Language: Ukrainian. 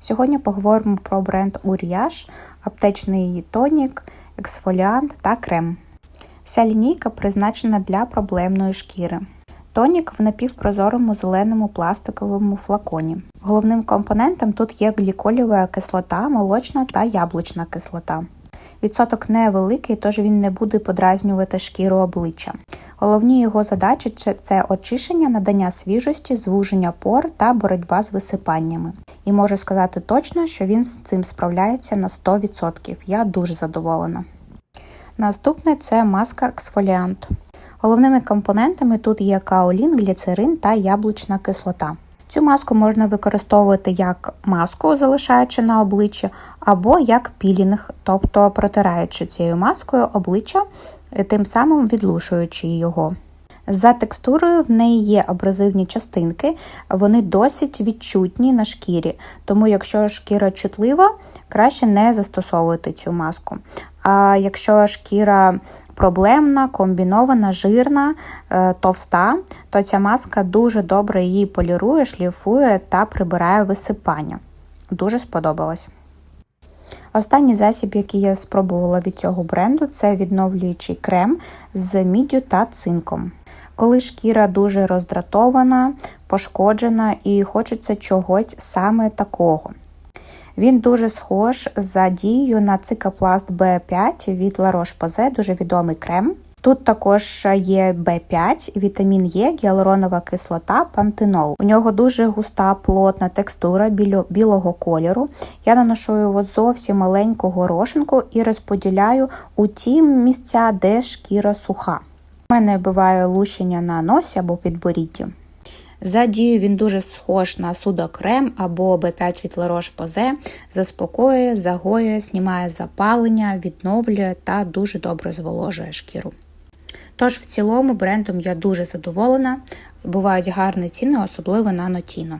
Сьогодні поговоримо про бренд Уріаж, аптечний тонік, ексфоліант та крем. Вся лінійка призначена для проблемної шкіри. Тонік в напівпрозорому зеленому пластиковому флаконі. Головним компонентом тут є гліколіва кислота, молочна та яблучна кислота. Відсоток невеликий, тож він не буде подразнювати шкіру обличчя. Головні його задачі це очищення, надання свіжості, звуження пор та боротьба з висипаннями. І можу сказати точно, що він з цим справляється на 100%. Я дуже задоволена. Наступне це маска ексфоліант. Головними компонентами тут є каолін, гліцерин та яблучна кислота. Цю маску можна використовувати як маску, залишаючи на обличчі, або як пілінг, тобто протираючи цією маскою обличчя, тим самим відлушуючи його. За текстурою в неї є абразивні частинки, вони досить відчутні на шкірі, тому якщо шкіра чутлива, краще не застосовувати цю маску. Якщо шкіра проблемна, комбінована, жирна, е, товста, то ця маска дуже добре її полірує, шліфує та прибирає висипання. Дуже сподобалось. Останній засіб, який я спробувала від цього бренду, це відновлюючий крем з міддю та цинком. Коли шкіра дуже роздратована, пошкоджена і хочеться чогось саме такого. Він дуже схож за дією на цикапласт B5 від La Roche-Posay, дуже відомий крем. Тут також є B5, вітамін Е, гіалуронова кислота, пантенол. У нього дуже густа плотна текстура білого кольору. Я наношу його зовсім маленьку горошинку і розподіляю у ті місця, де шкіра суха. У мене буває лущення на носі або підборідді. За дією він дуже схож на судокрем або Б5 від Ларош Roche-Posay, заспокоює, загоює, знімає запалення, відновлює та дуже добре зволожує шкіру. Тож, в цілому, брендом я дуже задоволена, бувають гарні ціни, особливо на Notino.